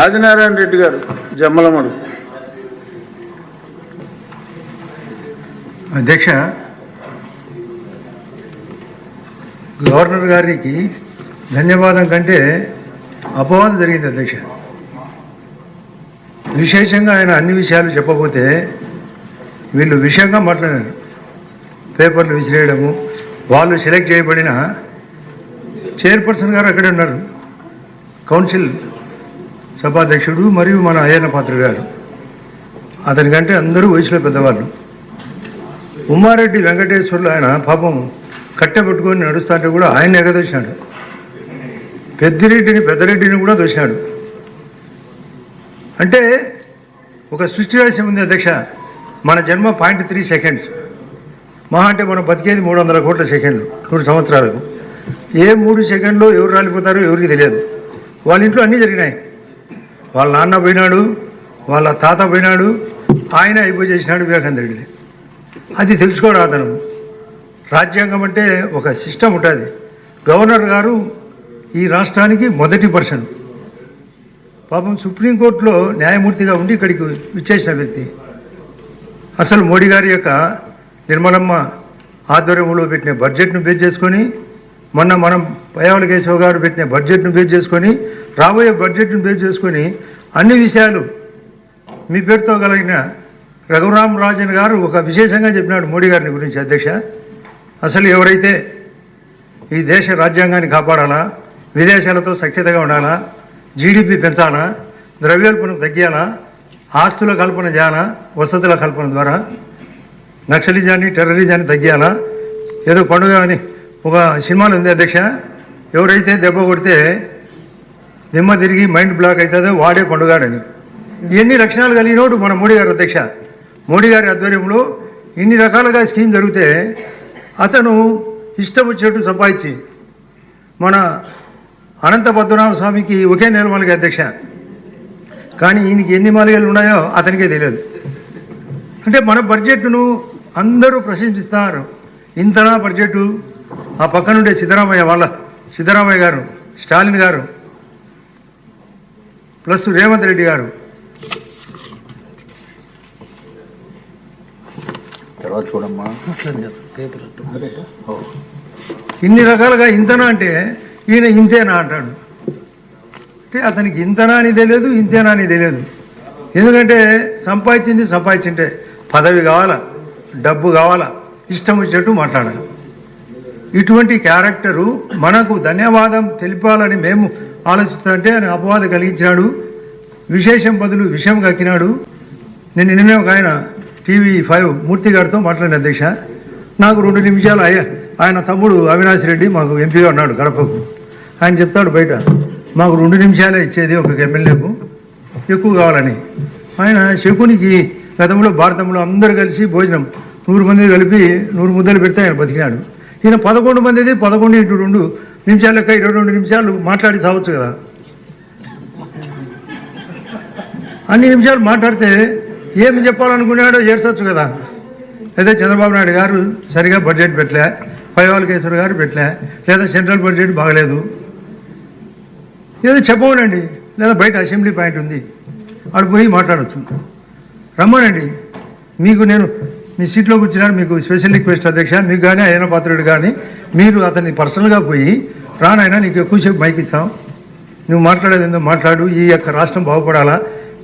ఆదినారాయణ రెడ్డి గారు జమ్మలమడు. అధ్యక్ష గవర్నర్ గారికి ధన్యవాదం కంటే అపవాదం జరిగింది అధ్యక్ష. విశేషంగా ఆయన అన్ని విషయాలు చెప్పబోతే వీళ్ళు విషయంగా మాట్లాడారు. పేపర్లు విసిరేయడము వాళ్ళు సెలెక్ట్ చేయబడిన చైర్పర్సన్ గారు అక్కడే ఉన్నారు. కౌన్సిల్ సభాధ్యక్షుడు మరియు మన అయ్యన్న పాత్ర గారు. అతనికంటే అందరూ వయసులో పెద్దవాళ్ళు. ఉమ్మారెడ్డి వెంకటేశ్వర్లు ఆయన పాపం కట్టెపెట్టుకొని పెట్టుకొని నడుస్తుంటే కూడా ఆయన ఎగదోసినాడు. పెద్దిరెడ్డిని పెద్దరెడ్డిని కూడా దోసినాడు. అంటే ఒక సృష్టి రాశి ఉంది అధ్యక్ష. మన జన్మ పాయింట్ త్రీ సెకండ్స్. మహా అంటే మనం బతికేది మూడు వందల కోట్ల సెకండ్లు నూరు సంవత్సరాలకు. ఏ మూడు సెకండ్లో ఎవరు రాలిపోతారో ఎవరికి తెలియదు. వాళ్ళ ఇంట్లో అన్నీ జరిగినాయి. వాళ్ళ నాన్న పోయినాడు వాళ్ళ తాత పోయినాడు ఆయన అయిపోయి చేసినాడు వివేకానంద రెడ్డి అది తెలుసుకోవడం అతను. రాజ్యాంగం అంటే ఒక సిస్టమ్ ఉంటుంది. గవర్నర్ గారు ఈ రాష్ట్రానికి మొదటి పర్సన్. పాపం సుప్రీంకోర్టులో న్యాయమూర్తిగా ఉండి ఇక్కడికి విచ్చేసిన వ్యక్తి. అసలు మోడీ గారి యొక్క నిర్మలమ్మ ఆధ్వర్యంలో పెట్టిన బడ్జెట్ను బేస్ చేసుకొని మొన్న మనం పయావల కేశవ గారు పెట్టిన బడ్జెట్ను బేస్ చేసుకొని రాబోయే బడ్జెట్ను బేస్ చేసుకొని అన్ని విషయాలు మీ పేరుతో కలిగిన రఘురామ్ రాజన్ గారు ఒక విశేషంగా చెప్పినాడు మోడీ గారిని గురించి అధ్యక్ష. అసలు ఎవరైతే ఈ దేశ రాజ్యాంగాన్ని కాపాడాలా విదేశాలతో సఖ్యతగా ఉండాలా జీడిపి పెంచాలా ద్రవ్యోల్బణం తగ్గియాలా ఆస్తుల కల్పన చేయాలా వసతుల కల్పన ద్వారా నక్సలిజాన్ని టెర్రరిజాన్ని తగ్గియాలా ఏదో పండుగ అని ఒక సినిమాలో ఉంది అధ్యక్ష. ఎవరైతే దెబ్బ కొడితే దిమ్మ తిరిగి మైండ్ బ్లాక్ అవుతుందో వాడే పండుగాడని ఎన్ని లక్షణాలు కలిగినోడు మన మోడీ గారు అధ్యక్ష. మోడీ గారి ఆధ్వర్యంలో ఇన్ని రకాలుగా స్కీమ్ జరిగితే అతను ఇష్టం వచ్చినట్టు సంపాదించి మన అనంత పద్మనాభ స్వామికి ఒకే నిర్మలకి అధ్యక్ష. కానీ ఈయనకి ఎన్ని మాలికలు ఉన్నాయో అతనికే తెలియదు. అంటే మన బడ్జెట్ను అందరూ ప్రశంసిస్తారు. ఇంతనా బడ్జెట్ ఆ పక్కనుండే సిద్ధరామయ్య వాళ్ళ సిద్ధరామయ్య గారు స్టాలిన్ గారు ప్లస్ రేవంత్ రెడ్డి గారు. తర్వాత చూడమ్మా. ఇన్ని రకాలుగా ఇంతనా అంటే ఈయన ఇంతేనా అంటాడు. అంటే అతనికి ఇంతనా అని తెలియదు ఇంతేనా అని తెలియదు. ఎందుకంటే సంపాదించింది సంపాదించింటే పదవి కావాలా డబ్బు కావాలా ఇష్టం వచ్చినట్టు మాట్లాడాలి. ఇటువంటి క్యారెక్టరు మనకు ధన్యవాదం తెలిపాలని మేము ఆలోచిస్తుంటే ఆయన అపవాదం కలిగించాడు. విశేషం బదులు విషయం కక్కినాడు నేను నిన్నే ఒక ఆయన టీవీ ఫైవ్ మూర్తి గారితో మాట్లాడిన అధ్యక్ష. నాకు రెండు నిమిషాలు అయ్యా. ఆయన తమ్ముడు అవినాష్ రెడ్డి మాకు ఎంపీగా ఉన్నాడు గడపకు. ఆయన చెప్తాడు బయట మాకు రెండు నిమిషాలే ఇచ్చేది ఒక ఎమ్మెల్యేకు. ఎక్కువ కావాలని. ఆయన శకునికి గతంలో భారతంలో అందరూ కలిసి భోజనం నూరు మంది కలిపి నూరు ముద్దలు పెడితే ఆయన బతికినాడు. ఈయన పదకొండు మందిది పదకొండు ఇంటూ రెండు. నిమిషాలు ఇరవై రెండు నిమిషాలు మాట్లాడి సావచ్చు కదా. అన్ని నిమిషాలు మాట్లాడితే ఏమి చెప్పాలనుకున్నాడో ఏడ్చచ్చు కదా. అయితే చంద్రబాబు నాయుడు గారు సరిగా బడ్జెట్ పెట్టలే పైవాల్ గారు పెట్టలే లేదా సెంట్రల్ బడ్జెట్ బాగలేదు. ఏదో చెప్పమనండి లేదా బయట అసెంబ్లీ పాయింట్ ఉంది అక్కడ పోయి మాట్లాడచ్చు. రమ్మనండి మీకు నేను మీ సీట్లో కూర్చున్నాను మీకు స్పెషల్ రిక్వెస్ట్ అధ్యక్ష మీకు కానీ అయ్యన పాత్రుడు కానీ మీరు అతన్ని పర్సనల్గా పోయి రానైనా నీకు ఎక్కువసేపు మైక్ ఇస్తాం. నువ్వు మాట్లాడేది ఏందో మాట్లాడు. ఈ యొక్క రాష్ట్రం బాగుపడాలా?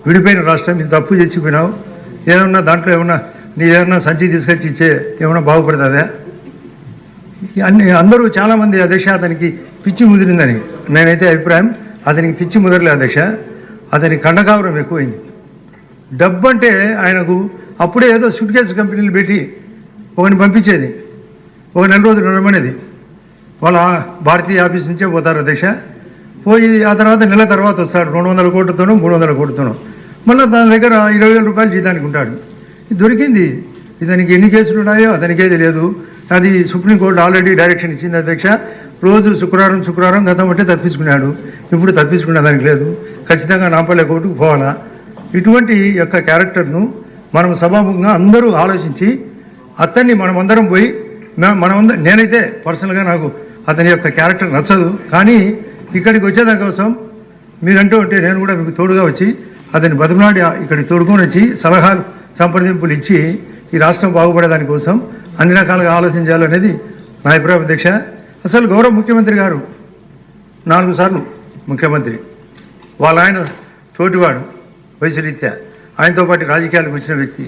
విడిపోయిన రాష్ట్రం ఇది తప్పు చేసిపోయినావు. ఏమన్నా దాంట్లో ఏమన్నా నీ ఏమన్నా సంచి తీసుకొచ్చి ఇచ్చే ఏమన్నా బాగుపడుతుందా? అన్ని అందరూ చాలామంది అధ్యక్ష అతనికి పిచ్చి ముదిరిందని నేనైతే అభిప్రాయం. అతనికి పిచ్చి ముదరలే అధ్యక్ష. అతనికి కండకావరం ఎక్కువైంది. డబ్బు అంటే ఆయనకు అప్పుడే ఏదో సూట్ కేసు కంపెనీలు పెట్టి ఒకరిని పంపించేది. ఒక నెల రోజులు నడమనేది వాళ్ళ భారతీయ ఆఫీస్ నుంచే పోతారు అధ్యక్ష. పోయి ఆ తర్వాత నెల తర్వాత వస్తాడు. రెండు వందల కోట్లతోనూ మూడు వందల కోట్లతోనూ. మళ్ళీ దాని దగ్గర ఇరవై వేల రూపాయలు జీతానికి ఉంటాడు. ఇది దొరికింది. ఇతనికి ఎన్ని కేసులు ఉన్నాయో అతనికే తెలియదు. అది సుప్రీంకోర్టు ఆల్రెడీ డైరెక్షన్ ఇచ్చింది అధ్యక్ష. రోజు శుక్రవారం శుక్రవారం గతం అంటే తప్పించుకున్నాడు. ఇప్పుడు తప్పించుకునే దానికి లేదు. ఖచ్చితంగా నాంపల్లె కోర్టుకు పోవాలా? ఇటువంటి యొక్క క్యారెక్టర్ను మనం సభాముఖంగా అందరూ ఆలోచించి అతన్ని మనమందరం పోయి మే- మనమందరం నేనైతే పర్సనల్గా నాకు అతని యొక్క క్యారెక్టర్ నచ్చదు. కానీ ఇక్కడికి వచ్చేదాని కోసం మీరంటూ ఉంటే నేను కూడా మీకు తోడుగా వచ్చి అతని బతిమలాడి ఇక్కడికి తోడుకొని వచ్చి సలహాలు సంప్రదింపులు ఇచ్చి ఈ రాష్ట్రం బాగుపడేదాని కోసం అన్ని రకాలుగా ఆలోచించాలనేది నా అభిప్రాయం అధ్యక్ష అసలు గౌరవ ముఖ్యమంత్రి గారు నాలుగు సార్లు ముఖ్యమంత్రి. వాళ్ళ ఆయన తోటివాడు వయసు రీత్యా ఆయనతో పాటు రాజకీయాలకు వచ్చిన వ్యక్తి.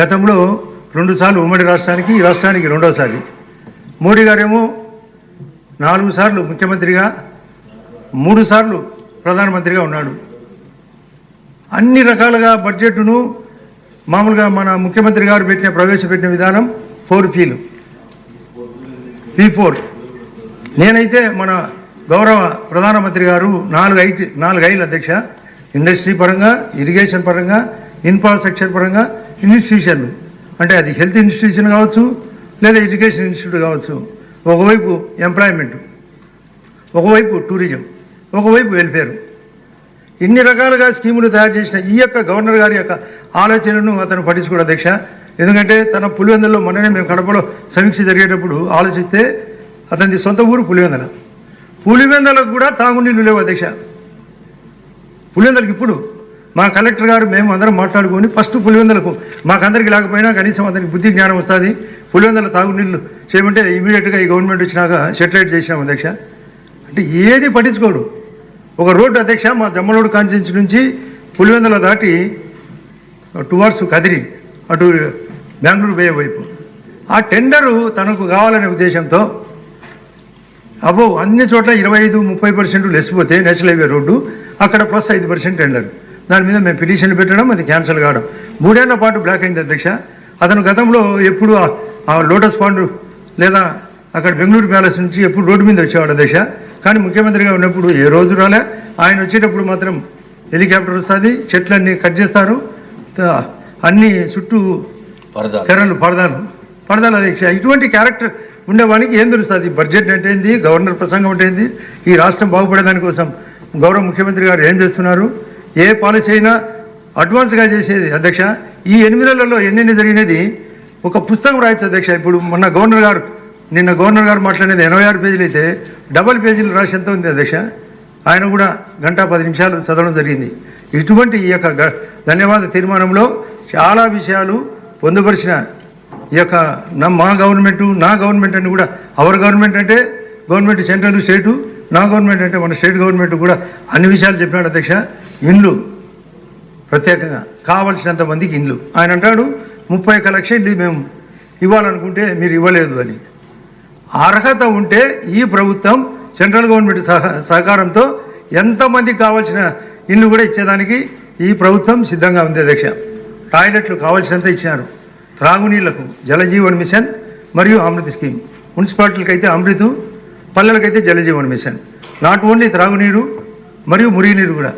గతంలో రెండుసార్లు ఉమ్మడి రాష్ట్రానికి ఈ రాష్ట్రానికి రెండోసారి. మోడీ గారేమో నాలుగు సార్లు ముఖ్యమంత్రిగా మూడు సార్లు ప్రధానమంత్రిగా ఉన్నాడు. అన్ని రకాలుగా బడ్జెట్ను మామూలుగా మన ముఖ్యమంత్రి గారు పెట్టిన ప్రవేశపెట్టిన విధానం ఫోర్ పీలు పీ ఫోర్. నేనైతే మన గౌరవ ప్రధానమంత్రి గారు నాలుగు ఐటీ నాలుగు ఐదు అధ్యక్ష. ఇండస్ట్రీ పరంగా ఇరిగేషన్ పరంగా ఇన్ఫ్రాస్ట్రక్చర్ పరంగా ఇన్స్టిట్యూషన్లు. అంటే అది హెల్త్ ఇన్స్టిట్యూషన్ కావచ్చు లేదా ఎడ్యుకేషన్ ఇన్స్టిట్యూట్ కావచ్చు. ఒకవైపు ఎంప్లాయ్మెంట్ ఒకవైపు టూరిజం ఒకవైపు వెల్ఫేర్. ఇన్ని రకాలుగా స్కీములు తయారు చేసిన ఈ యొక్క గవర్నర్ గారి యొక్క ఆలోచనను అతను పట్టించుకోడు అధ్యక్ష. ఎందుకంటే తన పులివెందులలో మొన్ననే మేము కడపలో సమీక్ష జరిగేటప్పుడు ఆలోచిస్తే అతనిది సొంత ఊరు పులివెందల. పులివెందలకు కూడా తాగునీళ్ళు లేవు అధ్యక్ష. పులివెందలకు ఇప్పుడు మా కలెక్టర్ గారు మేము అందరం మాట్లాడుకొని ఫస్ట్ పులివెందులకు మాకందరికి లేకపోయినా కనీసం అందరికి బుద్ధి జ్ఞానం వస్తుంది. పులివెందుల తాగునీళ్ళు చేయమంటే ఇమీడియట్గా ఈ గవర్నమెంట్ వచ్చినాక సెటిలైట్ చేసినాం అధ్యక్ష. అంటే ఏది పట్టించుకోడు. ఒక రోడ్డు అధ్యక్ష మా జమ్మలోడు కాన్స్టిట్యూన్సీ నుంచి పులివెందుల దాటి టువార్డ్స్ కదిరి అటు బెంగళూరు బే వైపు. ఆ టెండరు తనకు కావాలనే ఉద్దేశంతో అబ్బో అన్ని చోట్ల ఇరవై ఐదు ముప్పై పర్సెంట్ లెసిపోతే నేషనల్ హైవే రోడ్డు అక్కడ ప్లస్ ఐదు పర్సెంట్ టెండర్ దాని మీద మేము పిటిషన్ పెట్టడం అది క్యాన్సిల్ కావడం. మూడేళ్ళ పాటు బ్లాక్ అయింది అధ్యక్ష. అతను గతంలో ఎప్పుడు ఆ- లోటస్ పాండ్ లేదా అక్కడ బెంగళూరు ప్యాలెస్ నుంచి ఎప్పుడు రోడ్డు మీద వచ్చేవాడు అధ్యక్ష. కానీ ముఖ్యమంత్రిగా ఉన్నప్పుడు ఏ రోజు రాలే. ఆయన వచ్చేటప్పుడు మాత్రం హెలికాప్టర్ వస్తుంది చెట్లన్నీ కట్ చేస్తారు అన్ని చుట్టూ తెరలు పరదాలు. పరదాలు అధ్యక్ష. ఇటువంటి క్యారెక్టర్ ఉండేవానికి ఏం తెలుస్తుంది? బడ్జెట్ అంటే గవర్నర్ ప్రసంగం అంటే ఈ రాష్ట్రం బాగుపడేదాని కోసం గౌరవ ముఖ్యమంత్రి గారు ఏం చేస్తున్నారు? ఏ పాలసీ అయినా అడ్వాన్స్గా చేసేది. అధ్యక్ష ఈ ఎనిమిది నెలల్లో ఎన్నెన్ని జరిగినది? ఒక పుస్తకం రాయొచ్చు అధ్యక్ష. ఇప్పుడు మొన్న గవర్నర్ గారు నిన్న గవర్నర్ గారు మాట్లాడేది ఎనభై ఆరు పేజీలు అయితే డబల్ పేజీలు రాసేంత ఉంది అధ్యక్ష? ఆయన కూడా గంట పది నిమిషాలు చదవడం జరిగింది. ఇటువంటి ఈ యొక్క ధన్యవాద తీర్మానంలో చాలా విషయాలు పొందుపరిచిన ఈ యొక్క నా మా గవర్నమెంట్ నా గవర్నమెంట్ అని కూడా అవర్ గవర్నమెంట్ అంటే గవర్నమెంట్ సెంట్రల్ స్టేటు నా గవర్నమెంట్ అంటే మన స్టేట్ గవర్నమెంట్ కూడా అన్ని విషయాలు చెప్పినాడు అధ్యక్ష. ఇండ్లు ప్రత్యేకంగా. కావలసినంత మందికి ఇండ్లు. ఆయన అంటాడు ముప్పై ఒక లక్ష ఇండ్లు మేము ఇవ్వాలనుకుంటే మీరు ఇవ్వలేదు అని. అర్హత ఉంటే ఈ ప్రభుత్వం సెంట్రల్ గవర్నమెంట్ సహ సహకారంతో ఎంతమందికి కావాల్సిన ఇండ్లు కూడా ఇచ్చేదానికి ఈ ప్రభుత్వం సిద్ధంగా ఉంది అధ్యక్ష. టాయిలెట్లు కావాల్సినంత ఇచ్చినారు. త్రాగునీళ్ళకు జలజీవన్ మిషన్ మరియు అమృత్ స్కీమ్. మున్సిపాలిటీలకు అయితే అమృత్ పల్లెలకైతే జలజీవన్ మిషన్. నాట్ ఓన్లీ త్రాగునీరు మరియు మురుగునీరు కూడా.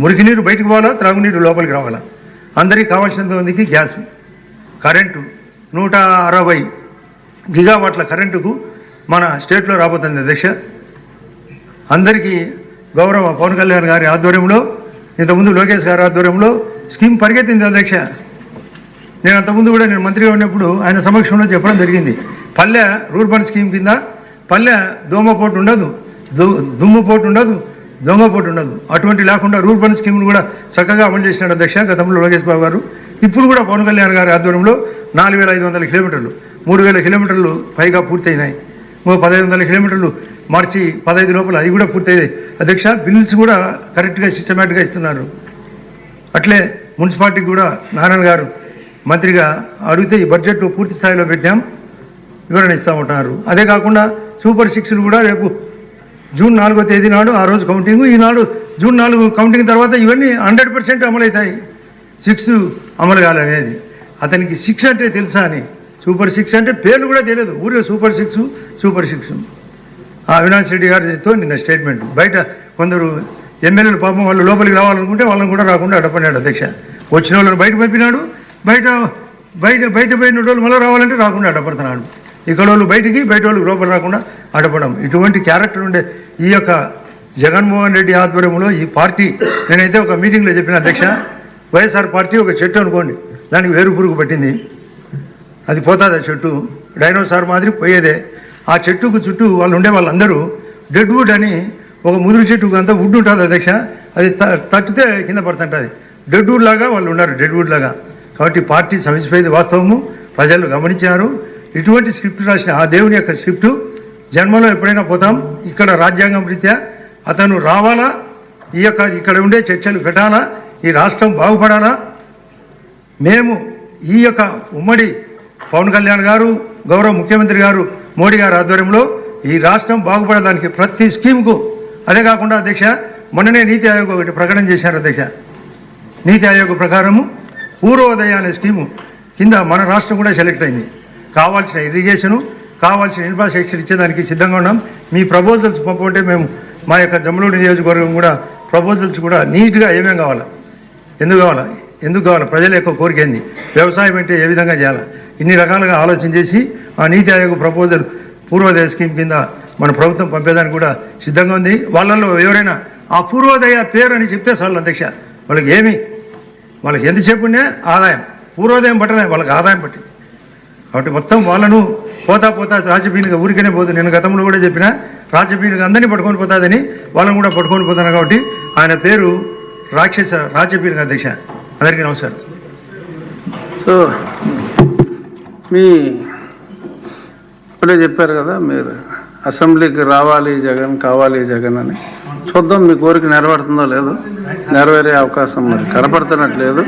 మురికి నీరు బయటకు పోవాలా? త్రాగునీరు లోపలికి రావాలా? అందరికీ కావాల్సినంత మందికి గ్యాస్. కరెంటు నూట అరవై గిగావాట్ల కరెంటుకు మన స్టేట్లో రాబోతుంది అధ్యక్ష. అందరికీ గౌరవ పవన్ కళ్యాణ్ గారి ఆధ్వర్యంలో ఇంతకుముందు లోకేష్ గారి ఆధ్వర్యంలో స్కీమ్ పరిగెత్తింది అధ్యక్ష. నేను అంతకుముందు కూడా నేను మంత్రిగా ఉన్నప్పుడు ఆయన సమక్షంలో చెప్పడం జరిగింది. పల్లె రూర్బన్ స్కీమ్ కింద పల్లె దోమపోటు ఉండదు దుమ్ముపోటు ఉండదు దొంగపోటు ఉండదు. అటువంటి లేకుండా రూర్బన్ స్కీమ్ను కూడా చక్కగా అమలు చేసినాడు అధ్యక్ష గతంలో లోకేష్ బాబు గారు. ఇప్పుడు కూడా పవన్ కళ్యాణ్ గారి ఆధ్వర్యంలో నాలుగు వేల ఐదు వందల కిలోమీటర్లు మూడు వేల కిలోమీటర్లు పైగా పూర్తయినాయి. పదహైదు వందల కిలోమీటర్లు మార్చి పదహైదు లోపల అది కూడా పూర్తయ్యాయి అధ్యక్ష బిల్స్ కూడా కరెక్ట్గా సిస్టమేటిక్గా ఇస్తున్నారు. అట్లే మున్సిపాలిటీకి కూడా నారాయణ గారు మంత్రిగా అడిగితే ఈ బడ్జెట్ పూర్తి స్థాయిలో పెట్టాం వివరణ ఇస్తామంటున్నారు అదే కాకుండా సూపర్ సిక్స్లు కూడా రేపు జూన్ నాలుగో తేదీ నాడు ఆ రోజు కౌంటింగ్. ఈనాడు జూన్ నాలుగు కౌంటింగ్ తర్వాత ఇవన్నీ హండ్రెడ్ పర్సెంట్ అమలవుతాయి. సిక్స్ అమలు కాలనేది అతనికి సిక్స్ అంటే తెలుసా అని. సూపర్ సిక్స్ అంటే పేర్లు కూడా తెలియదు. ఊరిలో సూపర్ సిక్స్ సూపర్ సిక్స్. ఆ అవినాష్ రెడ్డి గారితో నిన్న స్టేట్మెంట్. బయట కొందరు ఎమ్మెల్యేలు పాపం వాళ్ళు లోపలికి రావాలనుకుంటే వాళ్ళని కూడా రాకుండా అడపడినాడు అధ్యక్ష. వచ్చిన వాళ్ళని బయట పంపినాడు. బయట బయట బయట పోయిన వాళ్ళు మళ్ళీ రావాలంటే రాకుండా అడ్డపడుతున్నాడు ఇక్కడ వాళ్ళు బయటికి బయట వాళ్ళు లోపల రాకుండా అడపడం ఇటువంటి క్యారెక్టర్ ఉండే ఈ యొక్క జగన్మోహన్ రెడ్డి ఆధ్వర్యంలో ఈ పార్టీ నేనైతే ఒక మీటింగ్లో చెప్పిన అధ్యక్ష వైఎస్ఆర్ పార్టీ ఒక చెట్టు అనుకోండి దానికి వేరు పురుగు పట్టింది. అది పోతుంది ఆ చెట్టు? డైనోసార్ మాదిరి పోయేదే. ఆ చెట్టుకు చుట్టూ వాళ్ళు ఉండే వాళ్ళందరూ డెడ్ వుడ్ అని ఒక ముదురు చెట్టుకు అంతా వుడ్ ఉంటుంది అధ్యక్ష అది త- తట్టితే కింద పడుతుంటుంది. డెడ్ వుడ్ లాగా వాళ్ళు ఉన్నారు డెడ్ వుడ్ లాగా. కాబట్టి పార్టీ సమసిపోయేది వాస్తవము ప్రజలు గమనించారు. ఇటువంటి స్క్రిప్ట్ రాసిన ఆ దేవుని యొక్క స్క్రిప్టు జన్మలో ఎప్పుడైనా పోతాం? ఇక్కడ రాజ్యాంగం రీత్యా అతను రావాలా? ఈ యొక్క ఇక్కడ ఉండే చర్చలు పెట్టాలా? ఈ రాష్ట్రం బాగుపడాలా? మేము ఈ యొక్క ఉమ్మడి పవన్ కళ్యాణ్ గారు గౌరవ ముఖ్యమంత్రి గారు మోడీ గారి ఆధ్వర్యంలో ఈ రాష్ట్రం బాగుపడడానికి ప్రతి స్కీమ్కు అదే కాకుండా అధ్యక్ష మొన్ననే నీతి ఆయోగ్ ఒకటి ప్రకటన చేశారు అధ్యక్ష. నీతి ఆయోగ్ ప్రకారము పూర్వోదయ అనే స్కీము కింద మన రాష్ట్రం కూడా సెలెక్ట్ అయింది. కావాల్సిన ఇరిగేషను కావాల్సిన ఇన్ఫ్రాస్ట్రక్చర్ ఇచ్చేదానికి సిద్ధంగా ఉన్నాం. మీ ప్రపోజల్స్ పంపంటే మేము మా యొక్క జమ్మలూరు నియోజకవర్గం కూడా ప్రపోజల్స్ కూడా నీట్గా ఏమేం కావాలా? ఎందుకు కావాలా? ఎందుకు కావాలా? ప్రజల యొక్క కోరిక ఏంది? వ్యవసాయం అంటే ఏ విధంగా చేయాలి? ఇన్ని రకాలుగా ఆలోచన చేసి ఆ నీతి ఆయోగ ప్రపోజల్ పూర్వోదయ స్కీమ్ కింద మన ప్రభుత్వం పంపేదానికి కూడా సిద్ధంగా ఉంది. వాళ్ళల్లో ఎవరైనా ఆ పూర్వోదయ పేరు అని చెప్తే సార్లు అధ్యక్ష. వాళ్ళకి ఏమి? వాళ్ళకి ఎంత చెప్పుండే ఆదాయం. పూర్వోదయం పట్టలే వాళ్ళకి ఆదాయం పట్టింది. కాబట్టి మొత్తం వాళ్ళను పోతా పోతా రాజపీనుగా ఊరికనే పోదు. నేను గతంలో కూడా చెప్పిన రాజపీనుగా అందరినీ పట్టుకొని పోతాదని వాళ్ళని కూడా పట్టుకొని పోతాను కాబట్టి ఆయన పేరు రాక్షస రాజపీనుగా అధ్యక్ష. అందరికీ నమస్కారం. సో మీ ఇప్పుడే చెప్పారు కదా మీరు అసెంబ్లీకి రావాలి జగన్ కావాలి జగన్ అని. చూద్దాం మీ కోరిక నెరవేరుతుందో లేదో. నెరవేరే అవకాశం మరి కనపడుతున్నట్లేదు